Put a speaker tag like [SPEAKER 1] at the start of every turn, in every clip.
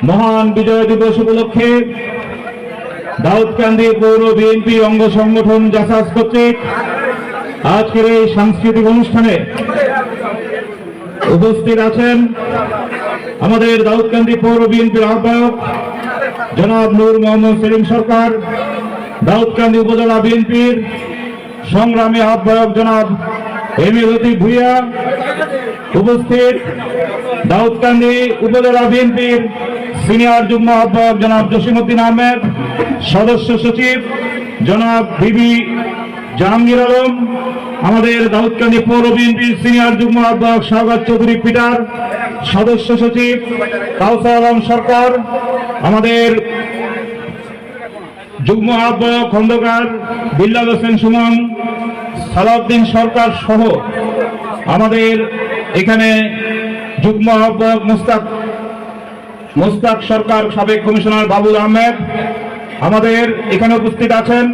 [SPEAKER 1] মহান বিজয় দিবস উপলক্ষে দাউদকান্দি পৌর বিএনপি অঙ্গ সংগঠন জাসাস কর্তৃক আজকের এই সাংস্কৃতিক অনুষ্ঠানে উপস্থিত আছেন আমাদের দাউদকান্দি পৌর বিএনপির আহ্বায়ক জনাব নূর মোহাম্মদ সেলিম সরকার দাউদকান্দি উপজেলা বিএনপির সংগ্রামী আহ্বায়ক জনাব এম এ লতিফ ভুইয়া, উপস্থিত দাউদকান্দি উপজেলা বিএনপির সিনিয়র যুগ্ম আহ্বায়ক জনাব জসিমুদ্দিন আহমেদ, সদস্য সচিব জনাব বিবি জাহাঙ্গীর আলম, আমাদের দাউদকান্দি পৌর বিএনপির সিনিয়র যুগ্ম আহ্বায়ক স্বাগত চৌধুরী পিটার, সদস্য সচিব কাউসার আলম সরকার, আমাদের যুগ্ম আহ্বায়ক খন্দকার বিল্লাল হোসেন সুমন, সালাউদ্দিন সরকার সহ আমাদের এখানে যুগ্ম আহ্বায়ক মুস্তাক মুস্তাক সরকার সাবেক কমিশনার বাবুল আহমেদ আমাদের এখানে উপস্থিত আছেন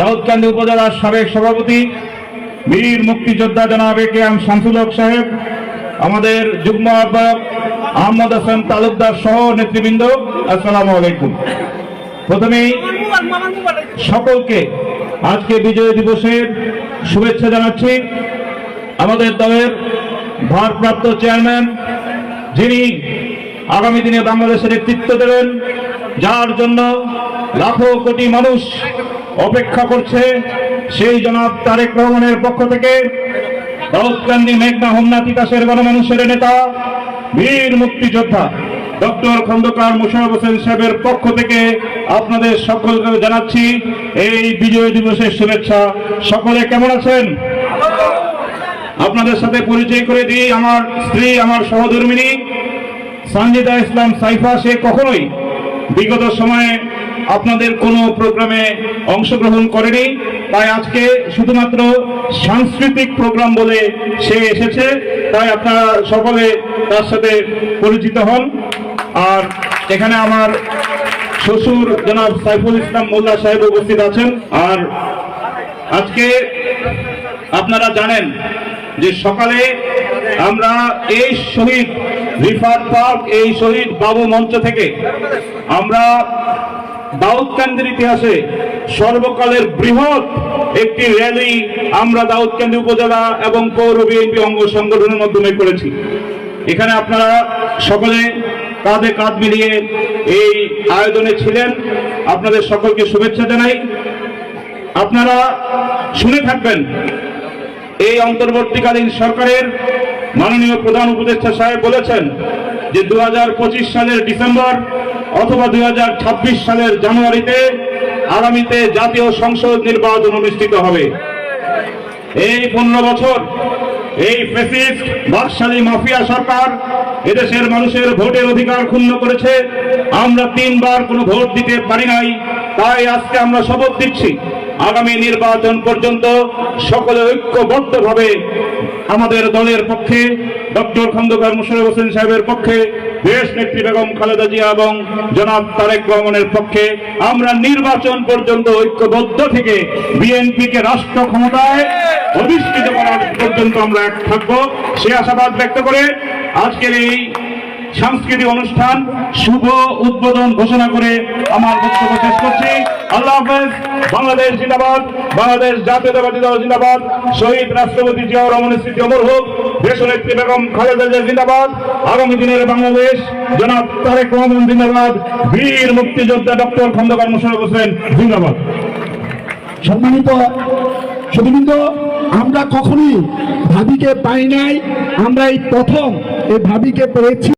[SPEAKER 1] দাউদকান্দি উপজেলার সাবেক সভাপতি বীর মুক্তিযোদ্ধা জনাব কে এম শামসুল হক সাহেব, আমাদের যুগ্ম আহ্বায়ক আহমদ হাসান তালুকদার সহ নেতৃবৃন্দ, আসসালামু আলাইকুম। প্রথমেই সকলকে আজকে বিজয় দিবসের শুভেচ্ছা জানাচ্ছি। আমাদের দলের ভারপ্রাপ্ত চেয়ারম্যান যিনি আগামী দিনে বাংলাদেশের নেতৃত্ব দেবেন। যার জন্য লাখো কোটি মানুষ অপেক্ষা করছে, সেই জনাব তারেক রহমানের পক্ষ থেকে। দাউদকান্দি মেঘনা হোমনা তিতাসের গণমানুষের নেতা, বীর মুক্তিযোদ্ধা, ডক্টর খন্দকার মোশারফ হোসেন সাহেবের পক্ষ থেকে আপনাদের সকলকে জানাচ্ছি, এই বিজয় দিবসের শুভেচ্ছা। সকলে কেমন আছেন? আপনাদের সাথে পরিচয় করে দিই, আমার স্ত্রী, আমার সহধর্মিনী সঞ্জিদা ইসলাম সাইফা, সে কখনোই বিগত সময়ে আপনাদের কোনো প্রোগ্রামে অংশগ্রহণ করেনি। তাই আজকে শুধুমাত্র সাংস্কৃতিক প্রোগ্রাম বলে সে এসেছে। তাই আপনারা সকলে তার সাথে পরিচিত হন। আর এখানে আমার শ্বশুর জনাব সাইফুল ইসলাম মোল্লা সাহেব উপস্থিত আছেন। আর আজকে আপনারা জানেন যে সকালে আমরা এই শহীদ রিফার পার্ক এই শহীদ বাবু মঞ্চ থেকে আমরা দাউদকান্দির ইতিহাসে সর্বকালের বৃহৎ একটি র্যালি আমরা দাউদকান্দি উপজেলা এবং পৌর বিএনপি অঙ্গ সংগঠনের মাধ্যমে করেছি। এখানে আপনারা সকলে কাঁধে কাঁধ মিলিয়ে এই আয়োজনে ছিলেন। আপনাদের সকলকে শুভেচ্ছা জানাই। আপনারা শুনে থাকবেন, এই অন্তর্বর্তীকালীন সরকারের মাননীয় প্রধান উপদেষ্টা সাহেব বলেছেন যে দু হাজার পঁচিশ সালের ডিসেম্বর অথবা দু হাজার ছাব্বিশ সালের জানুয়ারিতে আগামীতে জাতীয় সংসদ নির্বাচন অনুষ্ঠিত হবে। এই পনেরো বছর এই ফেসিস্ট বাকশালী মাফিয়া সরকার এদেশের মানুষের ভোটের অধিকার ক্ষুণ্ণ করেছে। আমরা তিনবার কোনো ভোট দিতে পারি নাই, তাই আজকে আমরা শপথ দিচ্ছি। আগামী নির্বাচন পর্যন্ত সকলে ঐক্যবদ্ধভাবে আমাদের দলের পক্ষে ডক্টর খন্দকার মুশারফ হোসেন সাহেবের পক্ষে, দেশ নেত্রী বেগম খালেদা জিয়া এবং জনাব তারেক রহমানের পক্ষে আমরা নির্বাচন পর্যন্ত ঐক্যবদ্ধ থেকে বিএনপিকে রাষ্ট্র ক্ষমতায় অধিষ্ঠিত করার পর্যন্ত আমরা এক থাকব। সে আশাবাদ ব্যক্ত করে আজকের এই সাংস্কৃতিক অনুষ্ঠান শুভ উদ্বোধন ঘোষণা করে আমার বক্তব্য শেষ করছি। আল্লাহ হাফেজ, বাংলাদেশ জিন্দাবাদ, বাংলাদেশ জাতীয়তাবাদী দল জিন্দাবাদ, শহীদ রাষ্ট্রপতি জিয়াউর রহমানের স্মৃতি অমর হোক, দেশনেত্রী বেগম খালেদা জিয়া জিন্দাবাদ, আগামী দিনের বাংলাদেশ, জনাব তারেক রহমান জিন্দাবাদ, বীর মুক্তিযোদ্ধা ডক্টর খন্দকার মোশারফ হোসেন জিন্দাবাদ।
[SPEAKER 2] সম্মানিত সুদীবৃন্দ আমরা কখনই ভাবিকে পাই নাই আমরা এই প্রথম এই ভাবিকে পেয়েছি।